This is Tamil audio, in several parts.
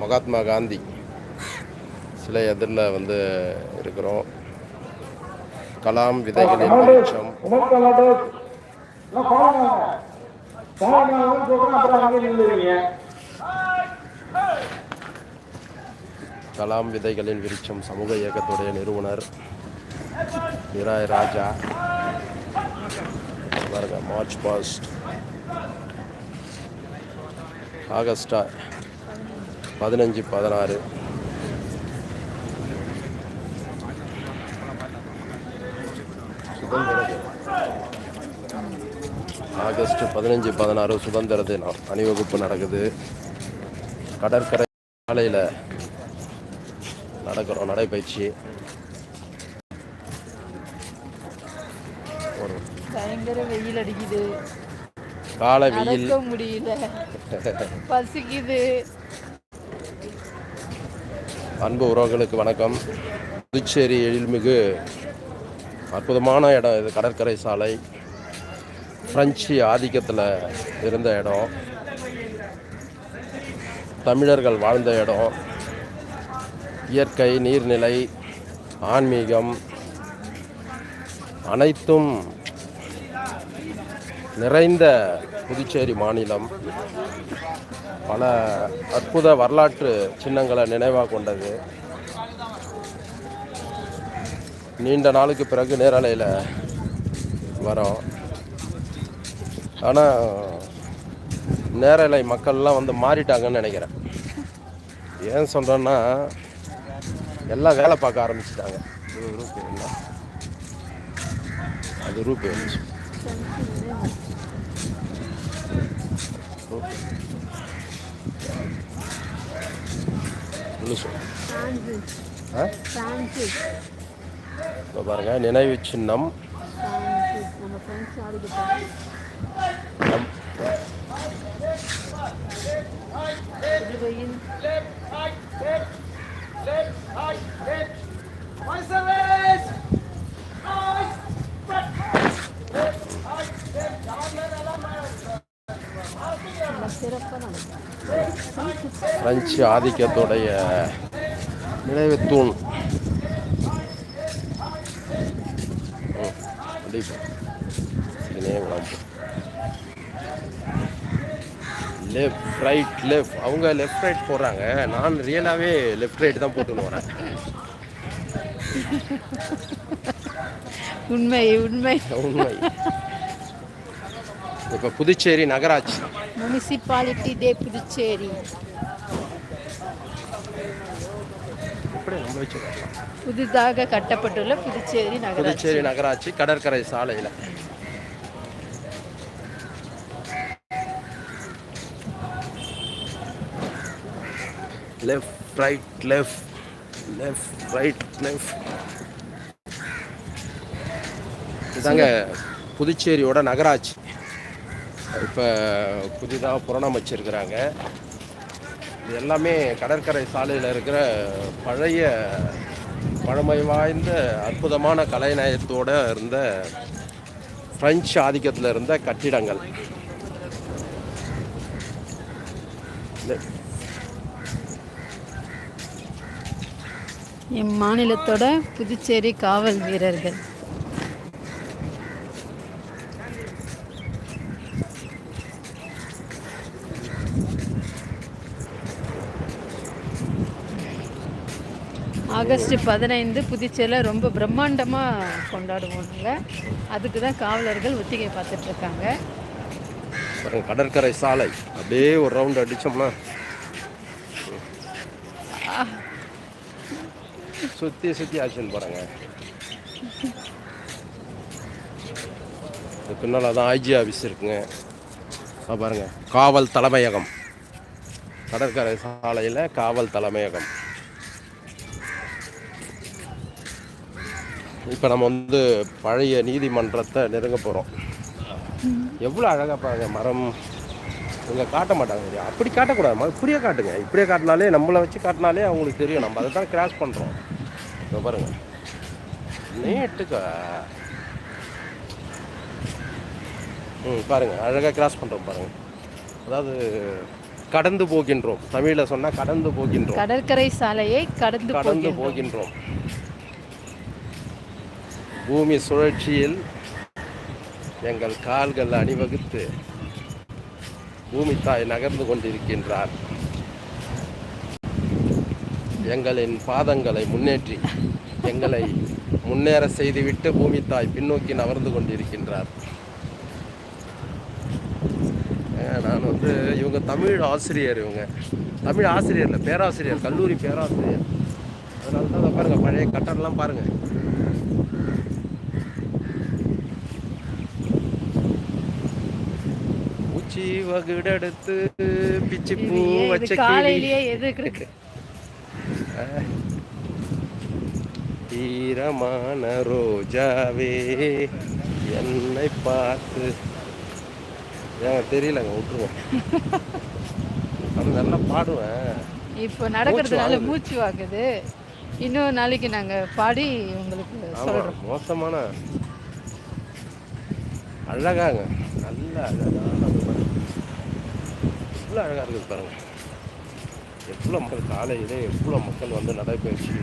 மகாத்மா காந்தி. சிலை எதிரில் வந்து இருக்கிறோம். கலாம் விதைகளின் வெளிச்சம் கலாம் விதைகளின் விருட்சம் சமூக இயக்கத்துடைய நிறுவனர் நிராய் ராஜா. பாருங்க மார்ச் பாஸ்ட் ஆகஸ்டா பதினஞ்சு பதினாறு. சுதந்திர. ஆகஸ்ட் பதினஞ்சு பதினாறு சுதந்திர தினம் அணிவகுப்பு நடக்குது. கடற்கரை சாலையில் நடக்கிறோம் நடைபயிற்சி. பயங்கர வெயில் அடிக்குது. காலை வெயில். முடியல. பசிக்குது. அன்பு உறவுகளுக்கு வணக்கம். புதுச்சேரி எழில்மிகு அற்புதமான இடம் இது கடற்கரை சாலை. பிரெஞ்சு ஆதிக்கத்தில் இருந்த இடம். தமிழர்கள் வாழ்ந்த இடம். இயற்கை நீர்நிலை ஆன்மீகம் அனைத்தும் நிறைந்த புதுச்சேரி மாநிலம். பல அற்புத வரலாற்று சின்னங்களை நினைவாக கொண்டது. நீண்ட நாளுக்கு பிறகு நேரலையில் வரோம். ஆனால் நேரலை மக்கள்லாம் வந்து மாறிட்டாங்கன்னு நினைக்கிறேன். ஏன் சொல்கிறேன்னா எல்லாம் வேலை பார்க்க ஆரம்பிச்சிட்டாங்க. ரூபே அது ரூபே பாருங்க நினைவு சின்னம் நம்ம ஃப்ரெண்ட்ஸ் ஆடுது நம்- புதுவையின் நம்ம சிறப்பாக பிரெஞ்சு ஆதிக்கத்துடைய நினைவு தூண். லெஃப்ட் ரைட் லெஃப்ட் அவங்க லெஃப்ட் ரைட் போடுறாங்க. நான் ரியலாகவே லெஃப்ட் ரைட் தான் போட்டுன்னு வரேன். உண்மை உண்மை. உண்மை. இப்போ புதுச்சேரி நகராட்சி. முனிசிபாலிட்டி டே புதுச்சேரி? புதிதாக கட்டப்பட்டுள்ள புதுச்சேரி நகராட்சி. புதுச்சேரி நகராட்சி கடற்கரை சாலையில். Left right left left right left இதாங்க புதுச்சேரியோட நகராட்சி. இப்போ புதிதாக புறணமைச்சிருக்கிறாங்க இது எல்லாமே கடற்கரை சாலையில் இருக்கிற பழைய பழமை வாய்ந்த அற்புதமான கலைநயத்தோடு இருந்த ஃப்ரெஞ்சு ஆதிக்கத்தில் இருந்த கட்டிடங்கள். இந்த- எம் மாநிலத்தோட புதுச்சேரி காவல் வீரர்கள். ஆகஸ்ட் பதினைந்து புதுச்சேரியில் ரொம்ப பிரம்மாண்டமாக கொண்டாடுவோம் நாங்கள் அதுக்கு தான் காவலர்கள் ஒத்திகை பாருங்க கடற்கரை சாலை. அப்படியே ஒரு ரவுண்ட் அடிச்சோம்னா. சுற்றி சுற்றி ஆக்ஷன் இது பின்னால் தான் ஐஜி ஆஃபீஸ் இருக்குங்க. பாருங்க. காவல் தலைமையகம். கடற்கரை சாலையில் காவல் தலைமையகம். இப்போ நம்ம வந்து பழைய நீதிமன்றத்தை நெருங்க போகிறோம். எவ்வளோ அழகாக பாருங்க மரம். இங்கே காட்ட மாட்டாங்க? அப்படி காட்டக்கூடாது. இப்படியே காட்டுங்க. இப்படியே காட்டினாலே நம்மளை வச்சு காட்டினாலே அவங்களுக்கு தெரியும். நம்ம அதை தான் கிராஸ் பண்ணுறோம். இங்க பாருங்க. நேட்டுக்கா. ம் பாருங்க. அழகாக கிராஸ் பண்ணுறோம் பாருங்க. அதாவது கடந்து போகின்றோம். தமிழில் சொன்னால் கடந்து போகின்றோம். கடற்கரை சாலையை கடந்து கடந்து போகின்றோம். பூமி சுழற்சியில் எங்கள் கால்கள் அணிவகுத்து பூமி தாய் நகர்ந்து கொண்டிருக்கின்றார். எங்களின் பாதங்களை முன்னேற்றி எங்களை முன்னேற செய்துவிட்டு பூமி தாய் பின்னோக்கி நகர்ந்து கொண்டிருக்கின்றார். நான் வந்து இவங்க தமிழ் ஆசிரியர் இவங்க. தமிழ் ஆசிரியர் இல்லை பேராசிரியர் கல்லூரி பேராசிரியர். அதனால தான் பாருங்கள் பழைய கட்டடம்லாம் பாருங்கள் உச்சி வகுடெடுத்து பிச்சி பூ வச்ச காலையிலேயே எதுக்கு இருக்கு? ஈரமான ரோஜாவே என்னை பார்த்து. ஏங்க தெரியலங்க விட்டுருவோம். அது நல்லா பாடுவேன். இப்போ நடக்கிறதுனால. மூச்சு வாங்குது. இன்னொரு நாளைக்கு நாங்க பாடி உங்களுக்கு மோசமான. அழகாங்க. நல்ல அழகான எவ்வளோ அழகாக இருக்குது பாருங்க. எவ்வளோ மக்கள் காலையிலே எவ்வளோ மக்கள் வந்து நடைபயிற்சி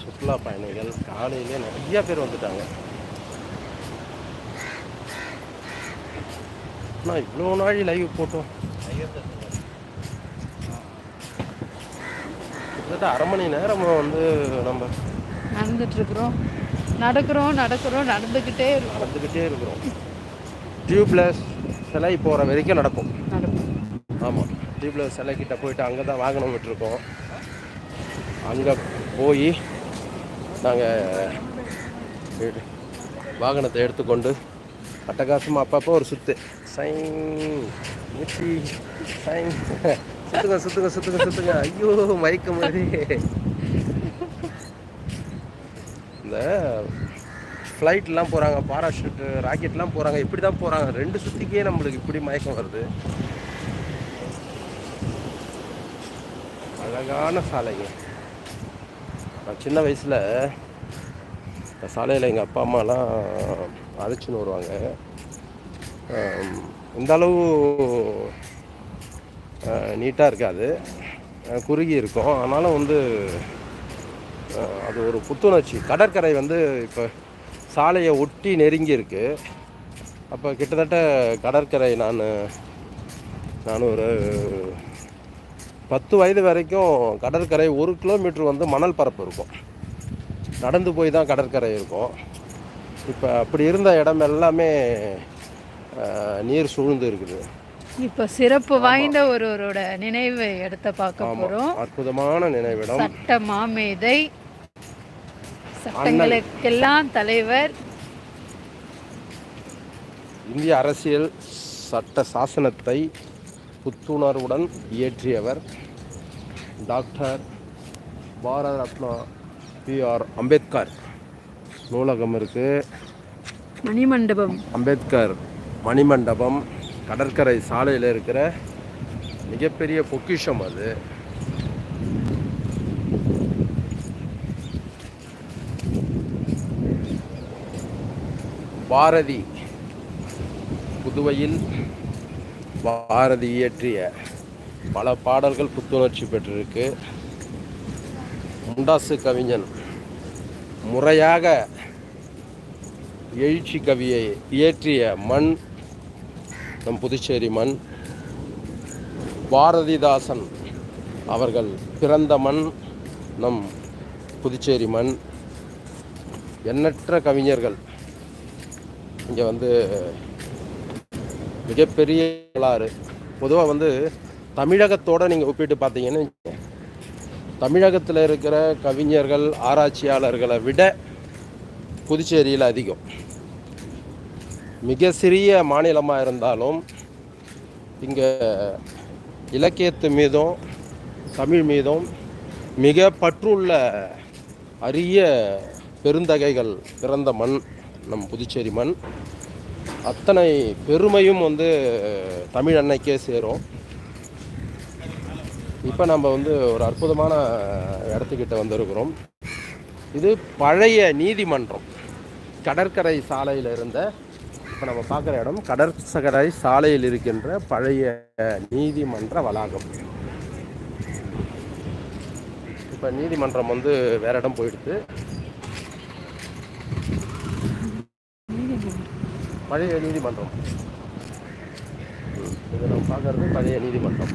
சுற்றுலா பயணிகள் காலையிலே நிறைய பேர் வந்துட்டாங்க. நான் இவ்வளோ நாள் லைவ் போட்டோம். கிட்டத்தட்ட அரை மணி நேரம் வந்து நம்ம நடந்துட்டு இருக்கிறோம் நடக்கிறோம் நடக்கிறோம் நடந்துக்கிட்டே இருக்கோம். நடந்துக்கிட்டே இருக்கிறோம். டியூப்லெஸ் சிலை போகிற வரைக்கும் நடக்கும். நடக்கும். ஆமாம் டியூப்லெஸ் சிலை கிட்ட போயிட்டு அங்கே தான் வாகனம் விட்டுருக்கோம். அங்கே போய் நாங்கள் வாகனத்தை எடுத்துக்கொண்டு அட்டகாசமாக அப்பப்போ ஒரு சுத்து. சைன் முச்சி சைன் சுற்றுங்க சுற்றுங்க சுற்றுங்க சுத்துங்க. ஐயோ மயக்க மாதிரி. இந்த ஃப்ளைட்லாம் போகிறாங்க பாராஷூட்டு ராக்கெட்லாம் போகிறாங்க இப்படி தான் போகிறாங்க ரெண்டு சுத்திக்கே நம்மளுக்கு இப்படி மயக்கம் வருது. அழகான சாலைங்க. நான் சின்ன வயசில் இந்த சாலையில் எங்கள் அப்பா அம்மாலாம் அழைச்சின்னு வருவாங்க. இந்த அளவு நீட்டாக இருக்காது. குறுகி இருக்கும். ஆனாலும் வந்து அது ஒரு புத்துணர்ச்சி. கடற்கரை வந்து இப்போ சாலையை ஒட்டி நெருங்கி இருக்கு. அப்போ கிட்டத்தட்ட கடற்கரை நான் நான் ஒரு பத்து வயது வரைக்கும் கடற்கரை ஒரு கிலோமீட்டர் வந்து மணல் பரப்பு இருக்கும். நடந்து போய் தான் கடற்கரை இருக்கும். இப்போ அப்படி இருந்த இடம் எல்லாமே நீர் சூழ்ந்து இருக்குது. இப்போ சிறப்பு வாய்ந்த ஒருவரோட நினைவு இடத்த பார்க்க போறோம். அற்புதமான நினைவிடம். சட்ட மாமேதை. சட்டங்களுக்கெல்லாம் தலைவர். இந்திய அரசியல் சட்ட சாசனத்தை புத்துணர்வுடன் இயற்றியவர் doctor Bharat Ratna B R Ambedkar. நூலகம் இருக்குது மணிமண்டபம். அம்பேத்கர் மணிமண்டபம் கடற்கரை சாலையில் இருக்கிற மிகப்பெரிய பொக்கிஷம் அது. பாரதி புதுவையில் பாரதி இயற்றிய பல பாடல்கள் புத்துணர்ச்சி பெற்றிருக்கு. முண்டாசு கவிஞன் முறையாக எழுச்சி கவியை இயற்றிய மண் நம் புதுச்சேரி மண் பாரதிதாசன் அவர்கள் பிறந்த மண் நம் புதுச்சேரி மண். எண்ணற்ற கவிஞர்கள். இங்கே வந்து மிகப்பெரிய வரலாறு பொதுவாக வந்து தமிழகத்தோடு நீங்கள் ஒப்பிட்டு பார்த்தீங்கன்னு தமிழகத்தில் இருக்கிற கவிஞர்கள் ஆராய்ச்சியாளர்களை விட புதுச்சேரியில் அதிகம். மிக சிறிய மாநிலமாக இருந்தாலும் இங்கே இலக்கியத்து மீதும் தமிழ் மீதும் மிக பற்றுள்ள அரிய பெருந்தகைகள் பிறந்த மண் நம் புதுச்சேரி மண். அத்தனை பெருமையும் வந்து தமிழ் அன்னைக்கே சேரும். இப்போ நம்ம வந்து ஒரு அற்புதமான இடத்துக்கிட்ட வந்திருக்கிறோம். இது பழைய நீதிமன்றம். கடற்கரை சாலையில் இருந்த இப்போ நம்ம பார்க்குற இடம் கடற்கரை சாலையில் இருக்கின்ற பழைய நீதிமன்ற வளாகம். இப்போ நீதிமன்றம் வந்து வேற இடம் போயிடுது பழைய நீதிமன்றம். இதை நம்ம பார்க்கறது பழைய நீதிமன்றம்.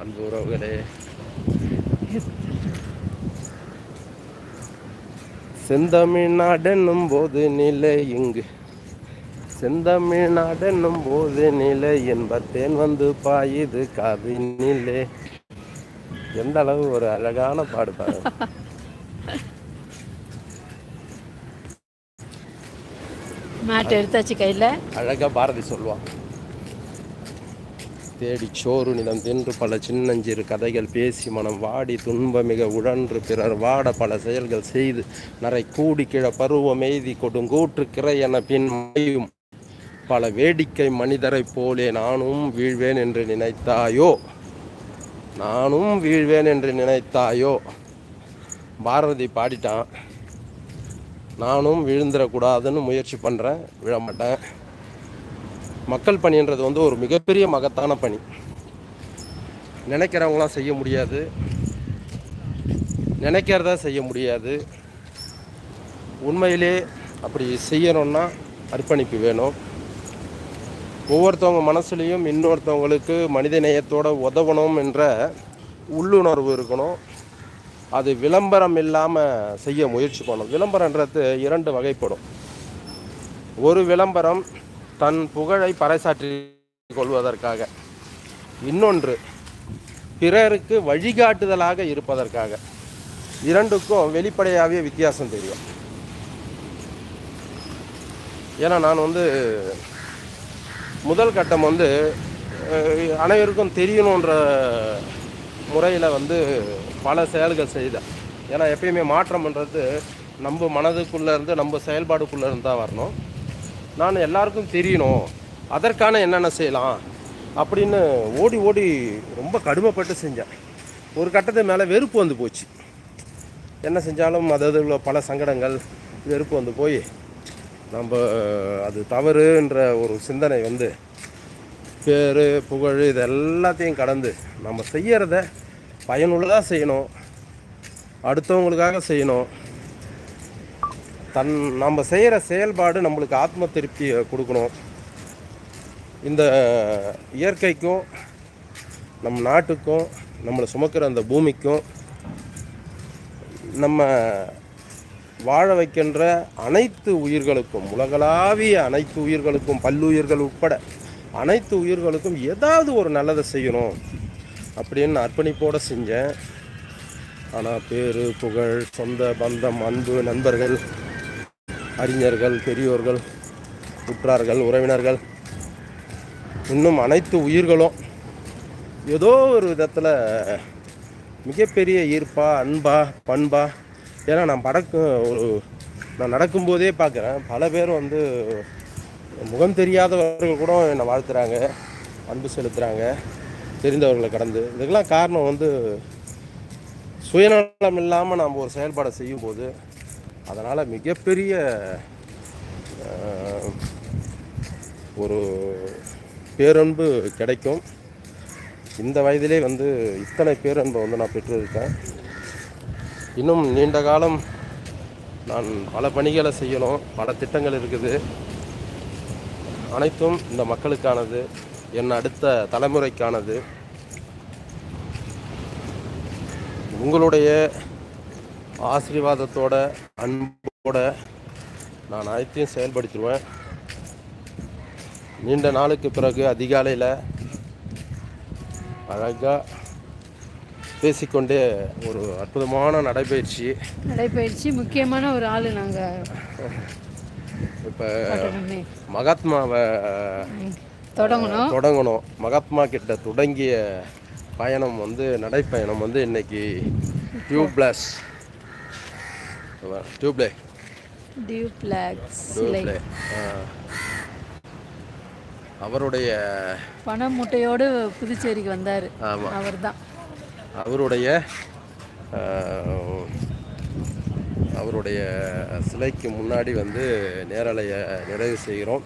அன்பு உறவுகளே செந்தமிழ்நாடென்னும் போது நிலை இங்கு. செந்தமிழ்நாடென்னும் போது நிலை என்பத்தேன் வந்து பாயுது காது நிலை எந்த அளவு ஒரு அழகான பாடு பாருங்க மேட் எடுத்தாச்சு கையில். அழகா பாரதி சொல்லுவான் தேடி சோறு நிலம் தின்று பல சின்னஞ்சிறு கதைகள் பேசி மனம் வாடி துன்ப மிக உழன்று பிறர் வாட பல செயல்கள் செய்து நரை கூடி கிழ பருவம் எய்தி கொடுங்கூற்று கிரை என பின் மறையும் பல வேடிக்கை மனிதரைப் போலே நானும் வீழ்வேன் என்று நினைத்தாயோ? நானும் வீழ்வேன் என்று நினைத்தாயோ? பாரதி பாடிட்டான் நானும் விழுந்துடக்கூடாதுன்னு முயற்சி பண்ணுறேன் விழமாட்டேன். மக்கள் பணின்றது வந்து ஒரு மிகப்பெரிய மகத்தான பணி. நினைக்கிறவங்களாம் செய்ய முடியாது. நினைக்கிறத செய்ய முடியாது. உண்மையிலே அப்படி செய்யணும்னா அர்ப்பணிப்பு வேணும். ஒவ்வொருத்தவங்க மனசுலேயும் இன்னொருத்தவங்களுக்கு மனித நேயத்தோடு உதவணும் என்ற உள்ளுணர்வு இருக்கணும். அது விளம்பரம் இல்லாமல் செய்ய முயற்சி பண்ணணும். விளம்பரன்றது இரண்டு வகைப்படும். ஒரு விளம்பரம் தன் புகழை பறைசாற்றி கொள்வதற்காக. இன்னொன்று பிறருக்கு வழிகாட்டுதலாக இருப்பதற்காக. இரண்டுக்கும் வெளிப்படையாகவே வித்தியாசம் தெரியும். ஏன்னா நான் வந்து முதல் கட்டம் வந்து அனைவருக்கும் தெரியணுன்ற முறையில் வந்து பல செயல்கள் செய்தேன் ஏன்னா எப்பயுமே மாற்றம்ன்றது நம்ம மனதுக்குள்ளே இருந்து நம்ம செயல்பாடுக்குள்ளே இருந்து தான் வரணும். நான் எல்லாருக்கும் தெரியணும் அதற்கான என்னென்ன செய்யலாம் அப்படின்னு ஓடி ஓடி ரொம்ப கடுமைப்பட்டு செஞ்சேன். ஒரு கட்டத்து மேலே வெறுப்பு வந்து போச்சு. என்ன செஞ்சாலும் அதாவது உள்ள பல சங்கடங்கள் வெறுப்பு வந்து போய் நம்ம அது தவறுன்ற ஒரு சிந்தனை வந்து பேர் புகழ் இது எல்லாத்தையும் கடந்து நம்ம செய்கிறத பயனுள்ளதாக செய்யணும். அடுத்தவங்களுக்காக செய்யணும். தன் நம்ம செய்கிற செயல்பாடு நம்மளுக்கு ஆத்ம திருப்தியை கொடுக்கணும். இந்த இயற்கைக்கும் நம் நாட்டுக்கும் நம்மளை சுமக்கிற அந்த பூமிக்கும் நம்ம வாழ வைக்கின்ற அனைத்து உயிர்களுக்கும் உலகளாவிய அனைத்து உயிர்களுக்கும் பல்லுயிர்கள் உட்பட அனைத்து உயிர்களுக்கும் ஏதாவது ஒரு நல்லதை செய்யணும் அப்படின்னு அர்ப்பணிப்போடு செஞ்சேன். ஆனால் பேர் புகழ் சொந்த பந்தம் அன்பு நண்பர்கள் அறிஞர்கள் பெரியோர்கள் உற்றார்கள் உறவினர்கள் இன்னும் அனைத்து உயிர்களும் ஏதோ ஒரு விதத்தில் மிகப்பெரிய ஈர்ப்பா அன்பா பண்பா ஏன்னா நான் படக்கும் ஒரு நான் நடக்கும்போதே பார்க்குறேன். பல பேர் வந்து முகம் தெரியாதவர்கள் கூட என்னை வாழ்த்துறாங்க அன்பு செலுத்துகிறாங்க தெரிந்தவர்களை கடந்து. இதுக்கெல்லாம் காரணம் வந்து சுயநலம் இல்லாமல் நாம் ஒரு செயல்பாடை செய்யும்போது அதனால் மிகப்பெரிய ஒரு பேரன்பு கிடைக்கும். இந்த வயதிலே வந்து இத்தனை பேரன்பை வந்து நான் பெற்றிருக்கேன். இன்னும் நீண்ட காலம் நான் பல பணிகளை செய்யணும் பல திட்டங்கள் இருக்குது. அனைத்தும் இந்த மக்களுக்கானது என் அடுத்த தலைமுறைக்கானது. உங்களுடைய ஆசீர்வாதத்தோட அன்போட நான் அனைத்தையும் செயல்படுத்திடுவேன். நீண்ட நாளுக்கு பிறகு அதிகாலையில் அழகாக பேசிக்கொண்டே ஒரு அற்புதமான நடைபயிற்சி. நடைபயிற்சி முக்கியமான ஒரு ஆள் நாங்கள் இப்போ மகாத்மாவை தொடங்கணும். தொடங்கணும். மகாத்மா கிட்ட தொடங்கிய பயணம் வந்து நடைப்பயணம் வந்து இன்னைக்கு டியூப்லெஸ். டியூப்லே. டியூப்ளெக்ஸ் அவருடைய பண மூட்டையோடு புதுச்சேரிக்கு வந்தார். அவர் தான் அவருடைய அவருடைய சிலைக்கு முன்னாடி வந்து நேரலையை நிறைவு செய்கிறோம்.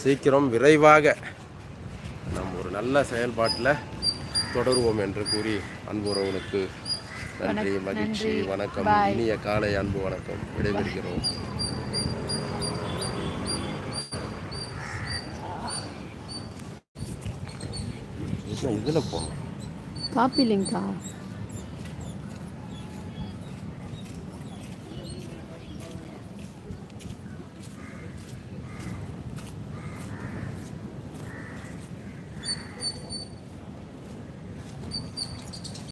சீக்கிரம் விரைவாக நம் ஒரு நல்ல செயல்பாட்டில் தொடருவோம் என்று கூறி அன்புறவனுக்கு நன்றி மகிழ்ச்சி வணக்கம். இனிய காலை அன்பு வணக்கம். விடைபெறுகிறோம். இதில் போகணும்? காப்பி லிங்கா